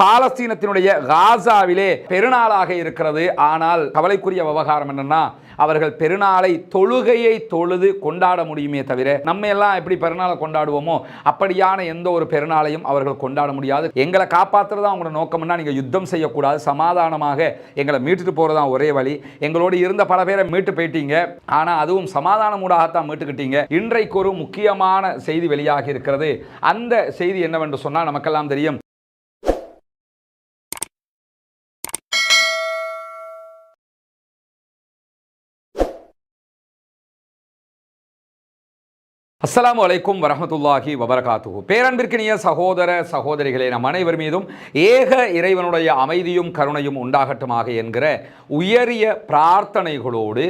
பாலஸ்தீனத்தினுடைய காசாவிலே பெருநாளாக இருக்கிறது. ஆனால் கவலைக்குரிய விவகாரம் என்னன்னா அவர்கள் பெருநாளை தொழுகையை தொழுது கொண்டாட முடியுமே தவிர நம்ம எல்லாம் எப்படி பெருநாளை கொண்டாடுவோமோ அப்படியான எந்த ஒரு பெருநாளையும் அவர்கள் கொண்டாட முடியாது. எங்களை காப்பாற்றுறது தான் அவங்களோட நோக்கம்னா நீங்கள் யுத்தம் செய்யக்கூடாது. சமாதானமாக எங்களை மீட்டுட்டு போகிறது தான் ஒரே வழி. எங்களோடு இருந்த பல பேரை மீட்டு போயிட்டீங்க. ஆனால் அதுவும் சமாதானம் ஊடாகத்தான் மீட்டுக்கிட்டீங்க. இன்றைக்கு ஒரு முக்கியமான செய்தி வெளியாகி இருக்கிறது. அந்த செய்தி என்னவென்று சொன்னால் நமக்கெல்லாம் தெரியும். அஸ்லாம் வலைக்கும் வரமத்துல்லாஹி வபரகாத்து பேரன்பிற்கினிய சகோதர சகோதரிகளே நம் அனைவர் மீதும் ஏக இறைவனுடைய அமைதியும் கருணையும் உண்டாகட்டுமாக என்கிற உயரிய பிரார்த்தனைகளோடு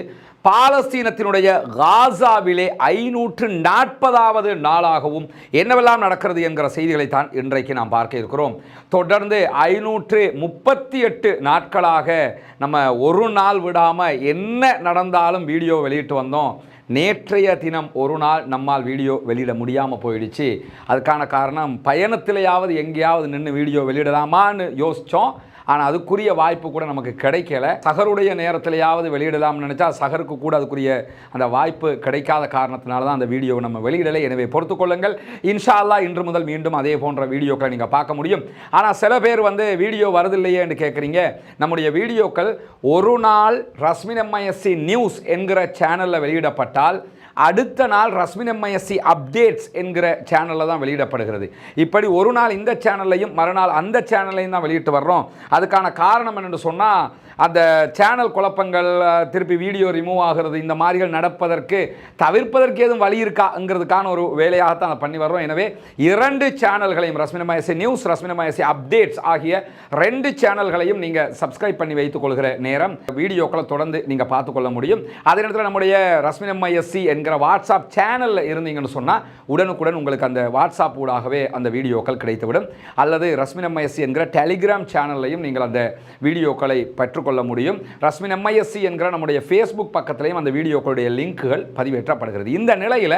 பாலஸ்தீனத்தினுடைய காசாவிலே ஐநூற்று நாற்பதாவது நாளாகவும் என்னவெல்லாம் நடக்கிறது என்கிற செய்திகளைத்தான் இன்றைக்கு நாம் பார்க்க இருக்கிறோம். தொடர்ந்து ஐநூற்று முப்பத்தி எட்டு நாட்களாக நம்ம ஒரு நாள் விடாமல் என்ன நடந்தாலும் வீடியோ வெளியிட்டு வந்தோம். நேற்றைய தினம் ஒரு நாள் நம்மால் வீடியோ வெளியிட முடியாமல் போயிடுச்சு. அதுக்கான காரணம் பயணத்திலேயாவது எங்கேயாவது நின்று வீடியோ வெளியிடலாமான்னு யோசித்தோம் ஆனால் அதுக்குரிய வாய்ப்பு கூட நமக்கு கிடைக்கல. சகருடைய நேரத்திலேயாவது வெளியிடலாம்னு நினச்சா சகருக்கு கூட அதுக்குரிய அந்த வாய்ப்பு கிடைக்காத காரணத்தினால தான் அந்த வீடியோவை நம்ம வெளியிடலை. எனவே பொறுத்துக்கொள்ளுங்கள் இன்ஷா அல்லாஹ் இன்று முதல் மீண்டும் அதே போன்ற வீடியோக்களை நீங்கள் பார்க்க முடியும். ஆனால் சில பேர் வந்து வீடியோ வருதில்லையேன்னு கேட்குறீங்க நம்முடைய வீடியோக்கள் ஒரு நாள் ரஸ்மின் எம்ஐஎஸ்சி நியூஸ் என்கிற சேனலில் வெளியிடப்பட்டால் அடுத்த நாள் ரஸ்மின் எம்ஐஎஸ்சி அப்டேட்ஸ் என்கிற சேனலில் தான் வெளியிடப்படுகிறது. இப்படி ஒரு நாள் இந்த சேனல்லையும் மறுநாள் அந்த சேனல்லையும் தான் வெளியிட்டு வர்றோம். அதுக்கான காரணம் என்னென்னு சொன்னால் அந்த சேனல் குழப்பங்கள் திருப்பி வீடியோ ரிமூவ் ஆகிறது இந்த மாதிரிகள் நடப்பதற்கு தவிர்ப்பதற்கு எதுவும் வழி இருக்காங்கிறதுக்கான ஒரு வேலையாகத்தான் அதை பண்ணி வர்றோம். எனவே இரண்டு சேனல்களையும் ரஸ்மின் எம்ஐஎஸ்சி நியூஸ் ரஸ்மினமா எம்ஐஎஸ்சி அப்டேட்ஸ் ஆகிய ரெண்டு சேனல்களையும் நீங்கள் சப்ஸ்கிரைப் பண்ணி வைத்துக் கொள்கிற நேரம் வீடியோக்களை தொடர்ந்து நீங்கள் பார்த்துக்கொள்ள முடியும். அதே நேரத்தில் நம்முடைய ரஸ்மின் எம்ஐஎஸ்சி என்கிற வாட்ஸ்அப் சேனலில் இருந்தீங்கன்னு சொன்னால் உடனுக்குடன் உங்களுக்கு அந்த வாட்ஸ்அப் ஊடாகவே அந்த வீடியோக்கள் கிடைத்துவிடும். அல்லது ரஸ்மின் எம்ஐஎஸ்சி என்கிற டெலிகிராம் சேனல்லையும் நீங்கள் அந்த வீடியோக்களை பெற்றுக்கொள்ள முடியும். ரஸ்மின் எம்ஐஎஸ்சி என்கிற நம்முடைய ஃபேஸ்புக் பக்கத்திலையும் அந்த வீடியோக்களுடைய லிங்க்குகள் பதிவேற்றப்படுகிறது. இந்த நிலையில்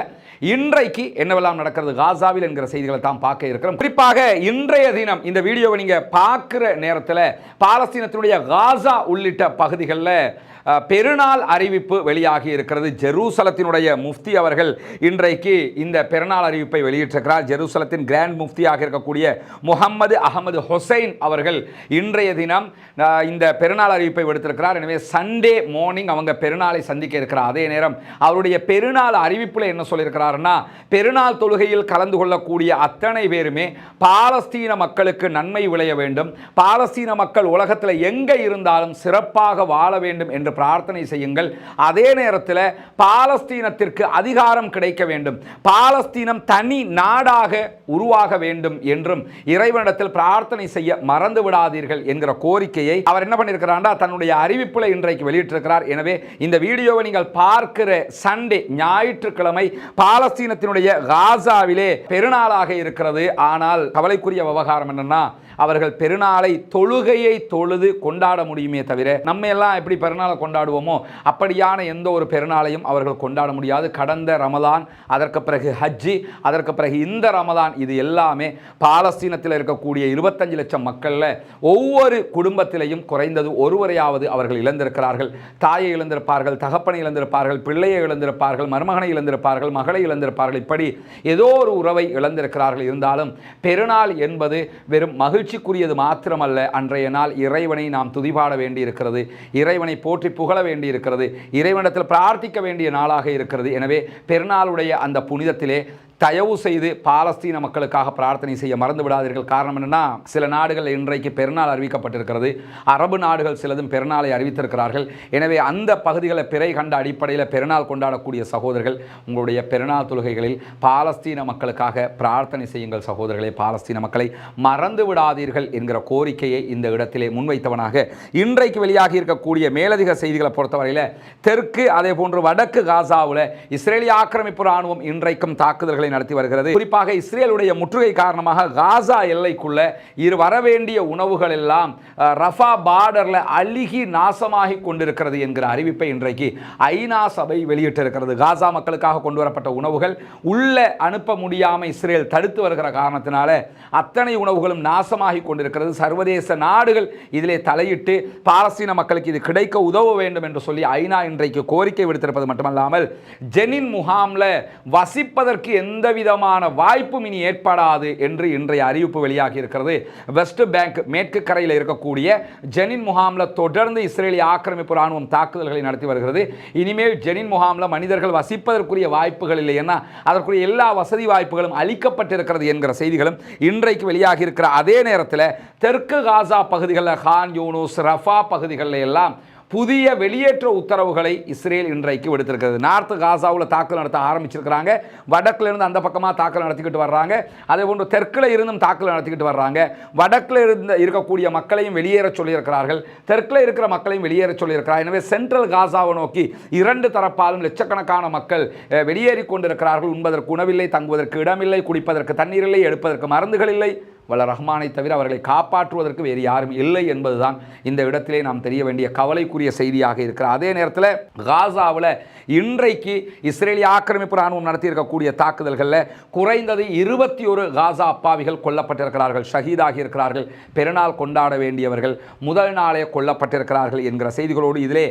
இன்றைக்கு என்னவெல்லாம் நடக்கிறது? காசாவில் என்கிற செய்திகளை தான் பார்க்க இருக்கிறோம். குறிப்பாக இன்றைய தினம் இந்த வீடியோவை நீங்கள் பார்க்குற நேரத்தில் பாலஸ்தீனத்தினுடைய காசா உள்ளிட்ட பகுதிகளில் பெருநாள் அறிவிப்பு வெளியாகி இருக்கிறது. ஜெருசலத்தினுடைய முஃப்தி அவர்கள் இன்றைக்கு இந்த பெருநாள் அறிவிப்பை வெளியிட்டிருக்கிறார். ஜெருசலத்தின் கிராண்ட் முஃப்தியாக இருக்கக்கூடிய முகமது அகமது ஹொசைன் அவர்கள் இன்றைய தினம் இந்த பெருநாள் அறிவிப்பை விடுத்திருக்கிறார். எனவே சண்டே மார்னிங் அவங்க பெருநாளை சந்திக்க இருக்கிறார். அதே நேரம் அவருடைய பெருநாள் அறிவிப்பில் என்ன சொல்லியிருக்கிறாருன்னா பெருநாள் தொழுகையில் கலந்து கொள்ளக்கூடிய அத்தனை பேருமே பாலஸ்தீன மக்களுக்கு நன்மை விளைய வேண்டும். பாலஸ்தீன மக்கள் உலகத்தில் எங்கே இருந்தாலும் சிறப்பாக வாழ வேண்டும் என்று பிரார்த்தனை செய்யுங்கள். அதே நேரத்தில் பாலஸ்தீனத்திற்கு அதிகாரம் கிடைக்க வேண்டும். பாலஸ்தீனம் தனி நாடாக உருவாக வேண்டும் என்றும் இறைவனிடத்தில் பிரார்த்தனை செய்ய மறந்து விடாதீர்கள் என்கிற கோரிக்கையை அவர் என்ன பண்ணியிருக்கிறாண்டா தன்னுடைய அறிவிப்பில் இன்றைக்கு வெளியிட்டிருக்கிறார். எனவே இந்த வீடியோவை நீங்கள் பார்க்கிற சண்டே ஞாயிற்றுக்கிழமை பாலஸ்தீனத்தினுடைய காசாவிலே பெருநாளாக இருக்கிறது. ஆனால் கவலைக்குரிய விவகாரம் என்னன்னா அவர்கள் பெருநாளை தொழுகையை தொழுது கொண்டாட முடியுமே தவிர நம்ம எல்லாம் எப்படி பெருநாளை கொண்டாடுவோமோ? அப்படியான எந்த ஒரு பெருநாளையும் அவர்கள் கொண்டாட முடியாது. கடந்த ரமதான் அதற்கு பிறகு ஹஜ்ஜி அதற்கு பிறகு இந்த ரமதான் இது எல்லாமே பாலஸ்தீனத்தில் இருக்கக்கூடிய இருபத்தஞ்சு லட்சம் மக்களில் ஒவ்வொரு குடும்பத்திலையும் குறைந்தது ஒருவரையாவது அவர்கள் இழந்திருக்கிறார்கள். தாயை இழந்திருப்பார்கள் தகப்பனை இழந்திருப்பார்கள் பிள்ளையை இழந்திருப்பார்கள் மருமகனை இழந்திருப்பார்கள் மகளை இழந்திருப்பார்கள். இப்படி ஏதோ ஒரு உறவை இழந்திருக்கிறார்கள். இருந்தாலும் பெருநாள் என்பது வெறும் மகிழ்ச்சிக்குரியது மாத்திரமல்ல. அன்றைய நாள் இறைவனை நாம் துதிபாட வேண்டியிருக்கிறது. இறைவனை போற்றி புகழ வேண்டியிருக்கிறது. இறைவனிடத்தில் பிரார்த்திக்க வேண்டிய நாளாக இருக்கிறது. எனவே பெருநாளுடைய அந்த புனிதத்திலே தயவு செய்து பாலஸ்தீன மக்களுக்காக பிரார்த்தனை செய்ய மறந்து விடாதீர்கள் காரணம் என்னென்னா சில நாடுகள் இன்றைக்கு பெருநாள் அறிவிக்கப்பட்டிருக்கிறது. அரபு நாடுகள் சிலதும் பெருநாளை அறிவித்திருக்கிறார்கள். எனவே அந்த பகுதிகளை பிறை கண்ட அடிப்படையில் பெருநாள் கொண்டாடக்கூடிய சகோதரர்கள் உங்களுடைய பெருநாள் தொழுகைகளில் பாலஸ்தீன மக்களுக்காக பிரார்த்தனை செய்யுங்கள் சகோதரர்களே பாலஸ்தீன மக்களை மறந்து விடாதீர்கள் என்கிற கோரிக்கையை இந்த இடத்திலே முன்வைத்தவனாக இன்றைக்கு வெளியாகி இருக்கக்கூடிய மேலதிக செய்திகளை பொறுத்தவரையில் தெற்கு அதே போன்று வடக்கு காசாவில் இஸ்ரேலிய ஆக்கிரமிப்பு ராணுவம் இன்றைக்கும் தாக்குதல்களை நடத்தி வருகிறது. குறிப்பாக இஸ்ரேலுடைய முற்றுகை காரணமாக காசா எல்லைக்குள்ள இரு வரவேண்டிய உணவுகள் எல்லாம் ரஃபா பார்டர்ல அழுகி நாசமாகி கொண்டிருக்கிறது என்கிற அறிவிப்பை இன்றைக்கு ஐநா சபை வெளியிட்டிருக்கிறது. காசா மக்களுக்காக கொண்டு வரப்பட்ட உணவுகள் உள்ள அனுப்ப முடியாமல் இஸ்ரேல் தடுத்து வருகிற காரணத்தினால அத்தனை உணவுகளும் நாசமாகி கொண்டிருக்கிறது. சர்வதேச நாடுகள் இதிலே தலையிட்டு பாலஸ்தீன மக்களுக்கு இது கிடைக்க உதவ வேண்டும் என்று சொல்லி ஐநா இன்றைக்கு கோரிக்கை விடுத்திருப்பது மட்டுமல்லாமல் ஜெனின் முகாம்ல வசிப்பதற்கு எந்த விதமான வாய்ப்பும் இனி ஏற்படாது என்று இன்றைய அறிவிப்பு வெளியாகி இருக்கிறது. வெஸ்ட் பேங்க் மேற்கு கரையில் இருக்கக்கூடிய ஜெனின் முகாமில் தொடர்ந்து இஸ்ரேலிய ஆக்கிரமிப்பு ராணுவம் தாக்குதல்களை நடத்தி வருகிறது. இனிமேல் ஜெனின் முகாம்ல மனிதர்கள் வசிப்பதற்குரிய வாய்ப்புகள் இல்லை ஏன்னா அதற்குரிய எல்லா வசதி வாய்ப்புகளும் அளிக்கப்பட்டிருக்கிறது என்கிற செய்திகளும் இன்றைக்கு வெளியாகி இருக்கிற அதே நேரத்தில் தெற்கு காசா பகுதிகளில் ஹான் யூனூஸ் ரஃபா பகுதிகளில் எல்லாம் புதிய வெளியேற்ற உத்தரவுகளை இஸ்ரேல் இன்றைக்கு விடுத்திருக்கிறது. நார்த்து காசாவில் தாக்குதல் நடத்த ஆரம்பிச்சிருக்கிறாங்க. வடக்கில் இருந்து அந்த பக்கமாக தாக்கல் நடத்திக்கிட்டு வர்றாங்க. அதே போன்று தெற்கில் இருந்தும் தாக்கல் நடத்திக்கிட்டு வர்றாங்க. வடக்கில் இருந்த இருக்கக்கூடிய மக்களையும் வெளியேற சொல்லியிருக்கிறார்கள். தெற்கில் இருக்கிற மக்களையும் வெளியேற சொல்லியிருக்கிறார். எனவே சென்ட்ரல் காசாவை நோக்கி இரண்டு தரப்பாலும் லட்சக்கணக்கான மக்கள் வெளியேறி கொண்டிருக்கிறார்கள். உண்பதற்கு உணவில்லை தங்குவதற்கு இடமில்லை குடிப்பதற்கு தண்ணீர் இல்லை எடுப்பதற்கு மருந்துகள் இல்லை. வல்ல ரஹ்மானை தவிர அவர்களை காப்பாற்றுவதற்கு வேறு யாரும் இல்லை என்பதுதான் இந்த இடத்திலே நாம் தெரிய வேண்டிய கவலைக்குரிய செய்தியாக இருக்கிற. அதே நேரத்தில் காசாவில் இன்றைக்கு இஸ்ரேலிய ஆக்கிரமிப்பு ராணுவம் நடத்தியிருக்கக்கூடிய தாக்குதல்களில் குறைந்தது இருபத்தி ஒரு காசா அப்பாவிகள் கொல்லப்பட்டிருக்கிறார்கள் ஷஹீதாகி இருக்கிறார்கள் பெருநாள் கொண்டாட வேண்டியவர்கள் முதல் நாளே கொல்லப்பட்டிருக்கிறார்கள் என்கிற செய்திகளோடு இதிலே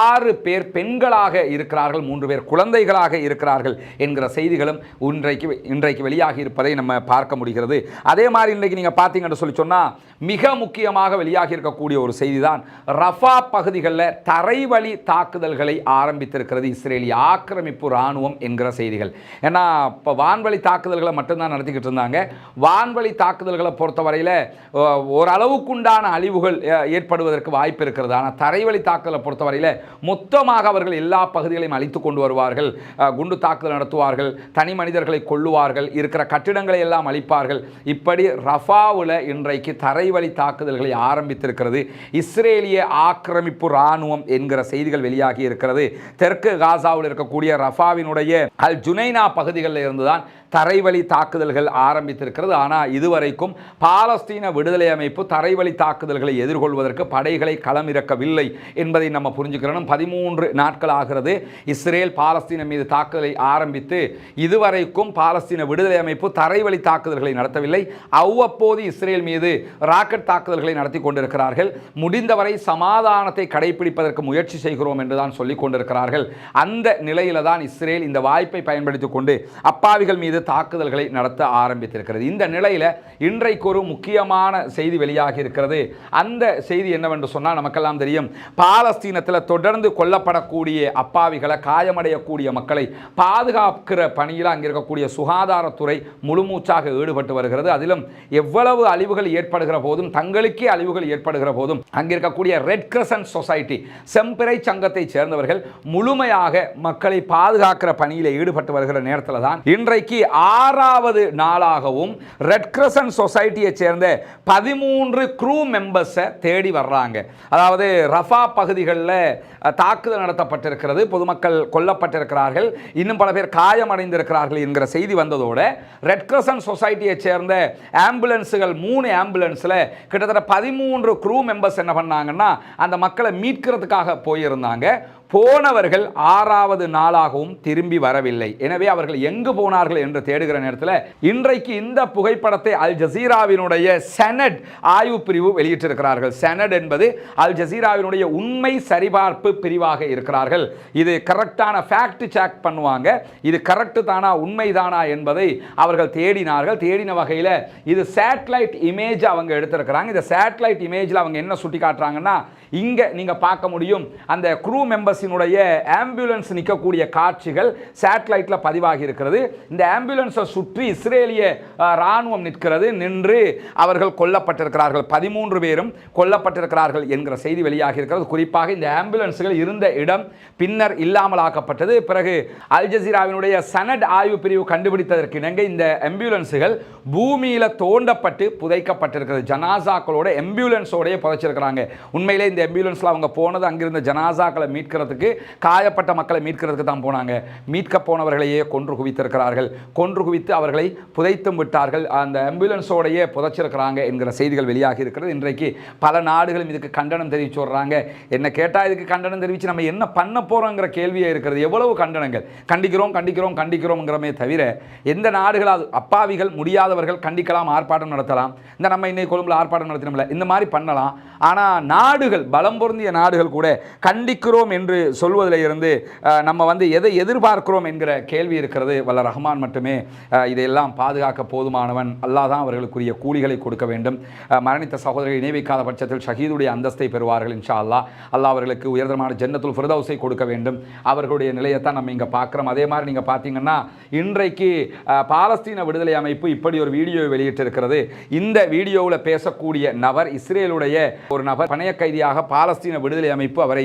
ஆறு பேர் பெண்களாக இருக்கிறார்கள் மூன்று பேர் குழந்தைகளாக இருக்கிறார்கள் என்கிற செய்திகளும் இன்றைக்கு இன்றைக்கு வெளியாகி இருப்பதை நம்ம பார்க்க முடிகிறது. அதே மாதிரி இன்றைக்கு நீங்கள் பார்த்தீங்கன்னு சொல்லி சொன்னால் மிக முக்கியமாக வெளியாகி இருக்கக்கூடிய ஒரு செய்தி தான் ரஃபா பகுதிகளில் தரைவழி தாக்குதல்களை ஆரம்பித்திருக்கிறது இஸ்ரேலிய ஆக்கிரமிப்பு இராணுவம் என்கிற செய்திகள். ஏன்னா இப்போ வான்வழி தாக்குதல்களை மட்டும்தான் நடத்திக்கிட்டு இருந்தாங்க. வான்வழி தாக்குதல்களை பொறுத்தவரையில் ஓரளவுக்குண்டான அழிவுகள் ஏற்படுவதற்கு வாய்ப்பு இருக்கிறது. ஆனால் தரைவழி தாக்குதலை பொறுத்தவரையில் மொத்தமாக அவர்கள் எல்லா பகுதிகளையும் அழித்து கொண்டு வருவார்கள். குண்டு தாக்குதல் நடத்துவார்கள் தனி மனிதர்களை கொல்லுவார்கள் இருக்கிற கட்டிடங்களை எல்லாம் அழிப்பார்கள். இப்படி ரஃபாவில் இன்றைக்கு தரைவழி தாக்குதல்களை ஆரம்பித்திருக்கிறது. இஸ்ரேலிய ஆக்கிரமிப்பு ராணுவம் என்கிற செய்திகள் வெளியாகி இருக்கிறது. தெற்கு காசாவில் இருக்கக்கூடிய ரஃபாவினுடைய அல் ஜுனைனா பகுதிகளில் இருந்துதான் தரைவழி தாக்குதல்கள் ஆரம்பித்திருக்கிறது. ஆனால் இதுவரைக்கும் பாலஸ்தீன விடுதலை அமைப்பு தரைவழி தாக்குதல்களை எதிர்கொள்வதற்கு படைகளை களமிறக்கவில்லை என்பதை நம்ம புரிஞ்சுக்கிறோம். பதிமூன்று நாட்கள் ஆகிறது. இஸ்ரேல் பாலஸ்தீனம் மீது தாக்குதலை ஆரம்பித்து இதுவரைக்கும் பாலஸ்தீன விடுதலை அமைப்பு தரைவழி தாக்குதல்களை நடத்தவில்லை. அவ்வப்போது இஸ்ரேல் மீது ராக்கெட் தாக்குதல்களை நடத்தி கொண்டிருக்கிறார்கள். முடிந்தவரை சமாதானத்தை கடைபிடிப்பதற்கு முயற்சி செய்கிறோம் என்று தான் சொல்லிக் கொண்டிருக்கிறார்கள். அந்த நிலையில தான் இஸ்ரேல் இந்த வாய்ப்பை பயன்படுத்திக் கொண்டு அப்பாவிகள் மீது தாக்குதல்களை நடத்த ஆரம்பித்திருக்கிறது. இந்த நிலையில் இன்றைக்கு ஒரு முக்கியமான செய்தி வெளியாகி இருக்கிறது. அந்த செய்தி என்னவென்று சொன்னால் நமக்கெல்லாம் தெரியும். பாலஸ்தீனத்தில் தொடர்ந்து கொல்லப்படக்கூடிய அப்பாவிகளை காயமடையக்கூடிய மக்களை பாதுகாக்கிற பணியில் அங்கே இருக்கக்கூடிய சுகாதாரத்துறை முழுமூச்சாக ஈடுபட்டு வருகிறது. அதிலும் எவ்வளவு அழிவுகள் ஏற்படுகிற போதும் தங்களுக்கே அழிவுகள் ஏற்படுகிற போதும் அங்கே இருக்கக்கூடிய ரெட் கிரசன்ட் சொசைட்டி செம்பிறை சங்கத்தை சேர்ந்தவர்கள் முழுமையாக மக்களை பாதுகாக்கிற பணியில் ஈடுபட்டு வருகிற நேரத்தில் தான் இன்றைக்கு ஆறாவது நாளாகவும் ரெட் கிரசன் சொசைட்டியை சேர்ந்த பதிமூன்று க்ரூ மெம்பர்ஸை தேடி வர்றாங்க. அதாவது ரஃபா பகுதிகளில் தாக்குதல் நடத்தப்பட்டிருக்கிறது பொதுமக்கள் கொல்லப்பட்டிருக்கிறார்கள் இன்னும் பல பேர் காயமடைந்திருக்கிறார்கள் என்கிற செய்தி வந்ததோடு ரெட் கிரசன் சொசைட்டியை சேர்ந்த ஆம்புலன்ஸுகள் மூணு ஆம்புலன்ஸில் கிட்டத்தட்ட பதிமூன்று க்ரூ மெம்பர்ஸ் என்ன பண்ணாங்கன்னா அந்த மக்களை மீட்கிறதுக்காக போயிருந்தாங்க. போனவர்கள் ஆறாவது நாளாகவும் திரும்பி வரவில்லை. எனவே அவர்கள் எங்கு போனார்கள் என்று தேடுகிற நேரத்தில் இன்றைக்கு இந்த புகைப்படத்தை அல் ஜசீராவினுடைய செனட் ஆய்வு பிரிவு வெளியிட்டிருக்கிறார்கள். செனட் என்பது அல் ஜசீராவினுடைய உண்மை சரிபார்ப்பு பிரிவாக இருக்கிறார்கள். இது கரெக்டான ஃபேக்ட் செக் பண்ணுவாங்க. இது கரெக்டு தானா உண்மை தானா என்பதை அவர்கள் தேடினார்கள். தேடின வகையில் இது சேட்டலைட் இமேஜ் அவங்க எடுத்திருக்கிறாங்க. இந்த சேட்டலைட் இமேஜில் அவங்க என்ன சுட்டி காட்டுறாங்கன்னா இங்கே நீங்கள் பார்க்க முடியும் அந்த க்ரூ மெம்பர்ஸினுடைய ஆம்புலன்ஸ் நிற்கக்கூடிய காட்சிகள் சேட்டலைட்டில் பதிவாகி இருக்கிறது. இந்த ஆம்புலன்ஸை சுற்றி இஸ்ரேலிய இராணுவம் ராணுவம் நிற்கிறது. நின்று அவர்கள் கொல்லப்பட்டிருக்கிறார்கள். பதிமூன்று பேரும் கொல்லப்பட்டிருக்கிறார்கள் என்கிற செய்தி வெளியாகி இருக்கிறது. குறிப்பாக இந்த ஆம்புலன்ஸ்கள் இருந்த இடம் பின்னர் இல்லாமலாக்கப்பட்டது பிறகு அல் ஜசீராவினுடைய சனட் ஆய்வு பிரிவு கண்டுபிடித்ததற்கு இணங்க இந்த ஆம்புலன்ஸுகள் பூமியில் தோண்டப்பட்டு புதைக்கப்பட்டிருக்கிறது. ஜனாசாக்களோட ஆம்புலன்ஸோடய புதைச்சிருக்கிறாங்க. உண்மையிலே இந்த எம்பியூலன்ஸில் அவங்க போனது அங்கிருந்த ஜனாசாக்களை மீட்கிறதுக்கு காயப்பட்ட மக்களை மீட்கிறதுக்கு தான் போனாங்க. மீட்க போனவர்களையே கொன்று குவித்திருக்கிறார்கள். கொன்று குவித்து அவர்களை புதைத்தும் விட்டார்கள். அந்த ஆம்புலன்ஸோடையே புதைச்சிருக்கிறாங்க என்கிற செய்திகள் வெளியாகி இருக்கிறது. இன்றைக்கு பல நாடுகளும் இதுக்கு கண்டனம் தெரிவிச்சு வர்றாங்க. என்ன கேட்டால் இதுக்கு கண்டனம் தெரிவித்து நம்ம என்ன பண்ண போகிறோங்கிற கேள்வியே இருக்கிறது. எவ்வளவு கண்டனங்கள். கண்டிக்கிறோம் கண்டிக்கிறோம் கண்டிக்கிறோங்கிறமே தவிர எந்த நாடுகளால் அப்பாவிகள் முடியாத முடியாதவர்கள் கண்டிக்கலாம் ஆர்ப்பாட்டம் நடத்தலாம். இந்த நம்ம இன்னைக்கு கொழும்புல ஆர்ப்பாட்டம் நடத்தினோம்ல இந்த மாதிரி பண்ணலாம். ஆனால் நாடுகள் பலம் பொருந்திய நாடுகள் கூட கண்டிக்கிறோம் என்று சொல்வதில் இருந்து நம்ம வந்து எதை எதிர்பார்க்கிறோம் என்கிற கேள்வி இருக்கிறது. வல்ல ரஹ்மான் மட்டுமே இதையெல்லாம் பாதுகாக்க போதுமானவன். அல்லாஹ் தான் அவர்களுக்குரிய கூலிகளை கொடுக்க வேண்டும். மரணித்த சகோதரர்கள் இணைவிக்காத பட்சத்தில் ஷஹீதுடைய அந்தஸ்தை பெறுவார்கள் இன்ஷா அல்லா அல்லா அவர்களுக்கு உயர்தரமான ஜன்னத்துல் ஃபிரதவுசை கொடுக்க வேண்டும். அவர்களுடைய நிலையத்தான் நம்ம இங்கே பார்க்குறோம். அதே மாதிரி நீங்கள் பார்த்தீங்கன்னா இன்றைக்கு பாலஸ்தீன விடுதலை அமைப்பு இப்படி ஒரு வீடியோ வெளியிட்டிருக்கிறது. இந்த வீடியோவில் பேசக்கூடிய நபர் இஸ்ரேலுடைய ஒரு நபர் பணைய கைதியாக பாலஸ்தீன விடுதலை அமைப்பு அவரை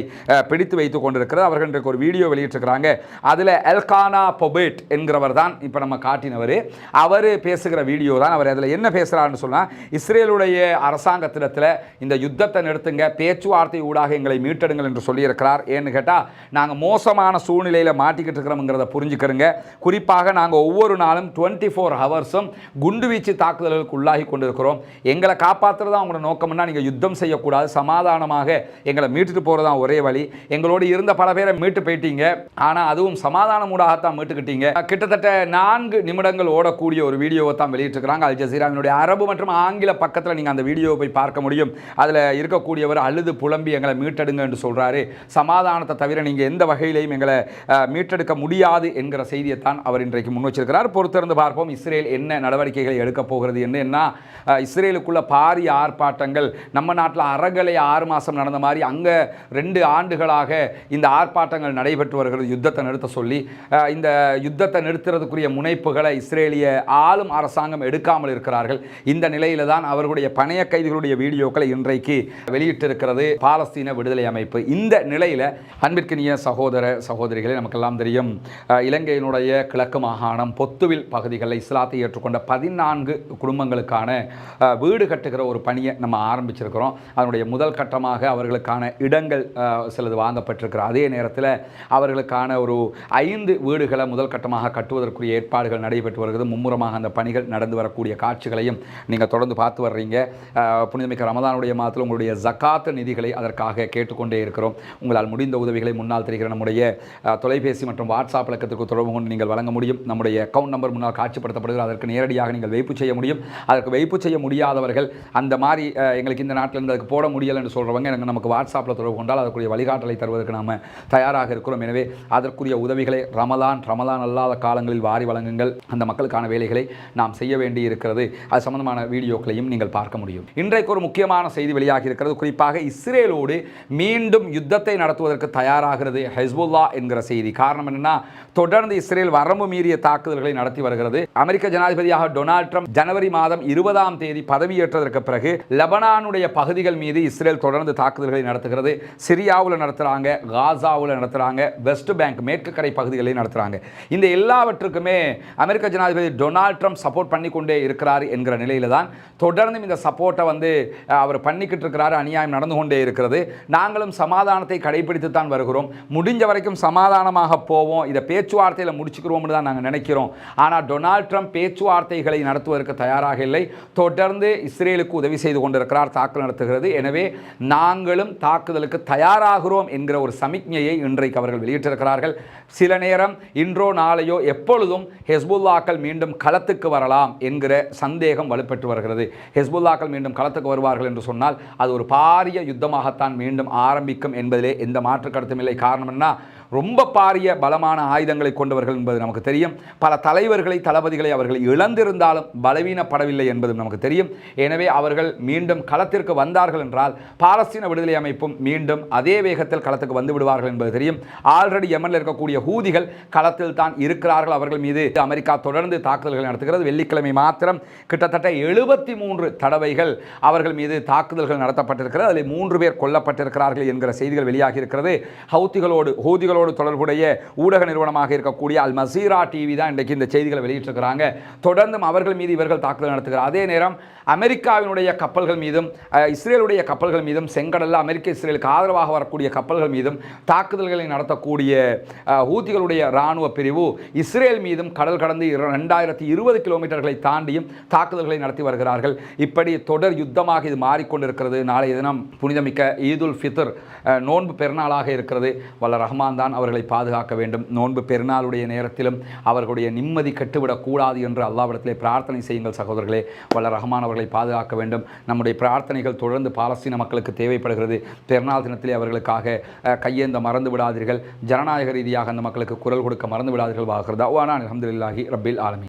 பிடித்து வைத்துக் கொண்டிருக்கிறது. அவர்கள் இன்றைக்கு ஒரு வீடியோ வெளியிட்டிருக்கிறாங்க. அதில் எல்கானா பொபேட் என்கிறவர் தான் இப்போ நம்ம காட்டினவர். அவர் பேசுகிற வீடியோ தான். அவர் அதில் என்ன பேசுகிறாருன்னு சொன்னால் இஸ்ரேலுடைய அரசாங்கத்திடத்தில் இந்த யுத்தத்தை நிறுத்துங்க பேச்சுவார்த்தை ஊடாக எங்களை மீட்டெடுங்கள் என்று சொல்லியிருக்கிறார். ஏன்னு கேட்டால் நாங்கள் மோசமான சூழ்நிலையில் மாட்டிக்கிட்டு இருக்கிறோம்ங்கிறத புரிஞ்சுக்கிறோங்க. குறிப்பாக நாங்கள் ஒவ்வொரு நாளும் டுவெண்ட்டி ஃபோர் ஹவர்ஸும் குண்டுவீச்சு தாக்குதல்களுக்கு உள்ளாகி கொண்டிருக்கிறோம். எங்களை காப்பாற்றுறது தான் உங்களோட நோக்கம்னா நீங்கள் யுத்தம் செய்யக்கூடாது. சமாதானமாக எங்களை மீட்டுட்டு போகிறது தான் ஒரே வழி. எங்களோடு இருந்த பல பேரை மீட்டு போயிட்டீங்க. ஆனால் அதுவும் சமாதானம் ஊடாகத்தான் மீட்டுக்கிட்டீங்க. கிட்டத்தட்ட நான்கு நிமிடங்கள் ஓடக்கூடிய ஒரு வீடியோவை தான் வெளியிட்டிருக்கிறாங்க. அல் ஜசீராவினுடைய அரபு மற்றும் ஆங்கில பக்கத்தில் நீங்கள் அந்த வீடியோவை போய் பார்க்க முடியும். அதில் இருக்கக்கூடியவர் அழுது புலம்பி எங்களை மீட்டெடுங்க என்று சொல்கிறாரு சமாதானத்தை தவிர நீங்கள் எந்த வகையிலையும் எங்களை மீட்டெடுக்க முடியாது என்கிற செய்தியைத்தான் அவர் இன்றைக்கு முன் வச்சிருக்கிறார் பொறுத்திருந்து பார்ப்போம். இஸ்ரேல் என்ன நடவடிக்கை நடவடிக்கைகள் எடுக்கப் போகிறது என்னன்னா இஸ்ரேலுக்குள்ள பாரிய ஆர்ப்பாட்டங்கள் நம்ம நாட்டில் அறகலை ஆறு மாதம் நடந்த மாதிரி அங்கே ரெண்டு ஆண்டுகளாக இந்த ஆர்ப்பாட்டங்கள் நடைபெற்று வருகிறது யுத்தத்தை நிறுத்த சொல்லி. இந்த யுத்தத்தை நிறுத்துறதுக்குரிய முனைப்புகளை இஸ்ரேலிய ஆளும் அரசாங்கம் எடுக்காமல் இருக்கிறார்கள். இந்த நிலையில தான் அவர்களுடைய பணைய கைதிகளுடைய வீடியோக்களை இன்றைக்கு வெளியிட்டிருக்கிறது பாலஸ்தீன விடுதலை அமைப்பு. இந்த நிலையில் அன்பிற்கினிய சகோதர சகோதரிகளை நமக்கெல்லாம் தெரியும் இலங்கையினுடைய கிழக்கு மாகாணம் பொத்துவில் பகுதிகளில் இஸ்லாத்தை ஏற்றுக்கொண்ட பதினான்கு குடும்பங்களுக்கான வீடு கட்டுகிற ஒரு பணியை நம்ம ஆரம்பிச்சிருக்கிறோம். அதனுடைய முதல் கட்டமாக அவர்களுக்கான இடங்கள் சிலது வாங்கப்பட்டிருக்கிற அதே நேரத்தில் அவர்களுக்கான ஒரு ஐந்து வீடுகளை முதல் கட்டமாக கட்டுவதற்குரிய ஏற்பாடுகள் நடைபெற்று வருகிறது. மும்முரமாக அந்த பணிகள் நடந்து வரக்கூடிய காட்சிகளையும் நீங்கள் தொடர்ந்து பார்த்து வர்றீங்க. புனிதமிக்க ரமதானுடைய மாதத்தில் உங்களுடைய ஜக்காத்து நிதிகளை அதற்காக கேட்டுக்கொண்டே இருக்கிறோம். உங்களால் முடிந்த உதவிகளை முன்னால் தெரிகிற நம்முடைய தொலைபேசி மற்றும் வாட்ஸ்அப் இலக்கத்திற்கு தொடர்பு கொண்டு நீங்கள் வழங்க முடியும். நம்முடைய அக்கௌண்ட் நம்பர் முன்னால் காட்சிப்படுத்தப்படுகிறது. அதற்கு நேரடியாக நீங்கள் வைப்பு செய்ய முடியும்? அதற்கு வைப்பு செய்ய முடியாதவர்கள் அந்த மாதிரி எங்களுக்கு இந்த நாட்டில் இருந்து அதுக்கு போட முடியலை என்று சொல்கிறவங்க எனக்கு நமக்கு வாட்ஸ்அப்பில் தொடர்பு கொண்டால் அதற்குரிய வழிகாட்டலை தருவதற்கு நாம் தயாராக இருக்கிறோம். எனவே அதற்குரிய உதவிகளை ரமலான் ரமலான் அல்லாத காலங்களில் வாரி வழங்குங்கள். அந்த மக்களுக்கான வேலைகளை நாம் செய்ய வேண்டி இருக்கிறது. அது சம்பந்தமான வீடியோக்களையும் நீங்கள் பார்க்க முடியும். இன்றைக்கு ஒரு முக்கியமான செய்தி வெளியாகி இருக்கிறது. குறிப்பாக இஸ்ரேலோடு மீண்டும் யுத்தத்தை நடத்துவதற்கு தயாராகிறது ஹெஸ்புல்லா என்கிற செய்தி. காரணம் என்னன்னா தொடர்ந்து இஸ்ரேல் வரம்பு மீறிய தாக்குதல்களை நடத்தி வருகிறது. அமெரிக்க ஜனாதிபதியாக டொனால்ட் ட்ரம்ப் ஜனவரி மாதம் இருபதாம் தேதி பதவியேற்றதற்கு பிறகு லெபனானுடைய பகுதிகள் மீது இஸ்ரேல் தொடர்ந்து தாக்குதல்களை நடத்துகிறது. சிரியாவில் நடத்துகிறாங்க காசாவில் நடத்துகிறாங்க வெஸ்ட் பேங்க் மேற்கு கரை பகுதிகளையும் நடத்துகிறாங்க இந்த எல்லாவற்றுக்குமே அமெரிக்க ஜனாதிபதி டொனால்ட் ட்ரம்ப் சப்போர்ட் பண்ணி கொண்டே இருக்கிறார் என்கிற நிலையில் தான் தொடர்ந்து இந்த சப்போர்ட்டை வந்து அவர் பண்ணிக்கிட்டு இருக்கிறாரு அநியாயம் நடந்து கொண்டே இருக்கிறது. நாங்களும் சமாதானத்தை கடைபிடித்து தான் வருகிறோம். முடிஞ்ச வரைக்கும் சமாதானமாக போவோம். இதை பேச்சுவார்த்தையில் முடிச்சுக்கிறோம்னு தான் நாங்கள் நினைக்கிறோம். ஆனால் டொனால்ட் ட்ரம்ப் பேச்சுவார்த்தைகள் நடத்துவதற்கு தயாராக இல்லை. தொடர்ந்து இஸ்ரேலுக்கு உதவி செய்து கொண்டிருக்கிறார் தாக்குதல் நடத்துகிறது. எனவே நாங்களும் தாக்குதலுக்கு தயாராகிறோம் என்கிற ஒரு சமிக்ஞையை இன்றைக்கு அவர்கள் வெளியிட்டிருக்கிறார்கள். சில நேரம் இன்றோ நாளையோ எப்பொழுதும் ஹெஸ்புல்லாக்கள் மீண்டும் களத்துக்கு வரலாம் என்கிற சந்தேகம் வலுப்பெற்று வருகிறது. ஹெஸ்புல்லாக்கள் மீண்டும் களத்துக்கு வருவார்கள் என்று சொன்னால் அது ஒரு பாரிய யுத்தமாகத்தான் மீண்டும் ஆரம்பிக்கும் என்பதிலே எந்த மாற்று கருத்தும் இல்லை. காரணம் என்ன? ரொம்ப பாரிய பலமான ஆயுதங்களை கொண்டவர்கள் என்பது நமக்கு தெரியும். பல தலைவர்களை தளபதிகளை அவர்கள் இழந்திருந்தாலும் பலவீனப்படவில்லை என்பது நமக்கு தெரியும். எனவே அவர்கள் மீண்டும் களத்திற்கு வந்தார்கள் என்றால் பாலஸ்தீன விடுதலை அமைப்பும் மீண்டும் அதே வேகத்தில் களத்துக்கு வந்து விடுவார்கள் என்பது தெரியும். ஆல்ரெடி எமனில் இருக்கக்கூடிய ஹூதிகள் களத்தில் தான் இருக்கிறார்கள். அவர்கள் மீது அமெரிக்கா தொடர்ந்து தாக்குதல்கள் நடத்துகிறது. வெள்ளிக்கிழமை மாத்திரம் கிட்டத்தட்ட எழுபத்தி மூன்று தடவைகள் அவர்கள் மீது தாக்குதல்கள் நடத்தப்பட்டிருக்கிறது. அதில் மூன்று பேர் கொல்லப்பட்டிருக்கிறார்கள் என்கிற செய்திகள் வெளியாகி இருக்கிறது. ஹவுத்திகளோடு ஹூதிகளோடு செய்திகளோடு தொடர்புடைய ஊடக நிறுவனமாக இருக்கக்கூடிய அல் மசீரா டிவி தான் இன்றைக்கு இந்த செய்திகளை வெளியிட்டிருக்கிறாங்க. தொடர்ந்தும் அவர்கள் மீது இவர்கள் தாக்குதல் நடத்துகிறார். அதே நேரம் அமெரிக்காவினுடைய கப்பல்கள் மீதும் இஸ்ரேலுடைய கப்பல்கள் மீதும் செங்கடலில் அமெரிக்க இஸ்ரேலுக்கு ஆதரவாக வரக்கூடிய கப்பல்கள் மீதும் தாக்குதல்களை நடத்தக்கூடிய ஊத்திகளுடைய இராணுவ பிரிவு இஸ்ரேல் மீதும் கடல் கடந்து ரெண்டாயிரத்தி இருபது கிலோமீட்டர்களை தாண்டியும் தாக்குதல்களை நடத்தி வருகிறார்கள். இப்படி தொடர் யுத்தமாக இது மாறிக்கொண்டிருக்கிறது. நாளைய தினம் புனிதமிக்க ஈதுல் ஃபித்ர் நோன்பு பெருநாளாக இருக்கிறது. வல்ல ரஹ்மான் தான் அவர்களை பாதுகாக்க வேண்டும். நோன்பு பெருநாளுடைய நேரத்திலும் அவர்களுடைய நிம்மதி கெட்டுவிடக் கூடாது என்று அல்லாவிடத்திலே பிரார்த்தனை செய்யுங்கள் சகோதரர்களே. வல்ல ரஹமான் அவர்களை பாதுகாக்க வேண்டும். நம்முடைய பிரார்த்தனைகள் தொடர்ந்து பாலஸ்தீன மக்களுக்கு தேவைப்படுகிறது. பெருநாள் தினத்திலே அவர்களுக்காக கையேந்த மறந்து விடாதீர்கள். ஜனநாயக ரீதியாக அந்த மக்களுக்கு குரல் கொடுக்க மறந்து விடாதீர்கள். வாகிறதா வானா அலமதுல்லாஹி ரபில் ஆலமி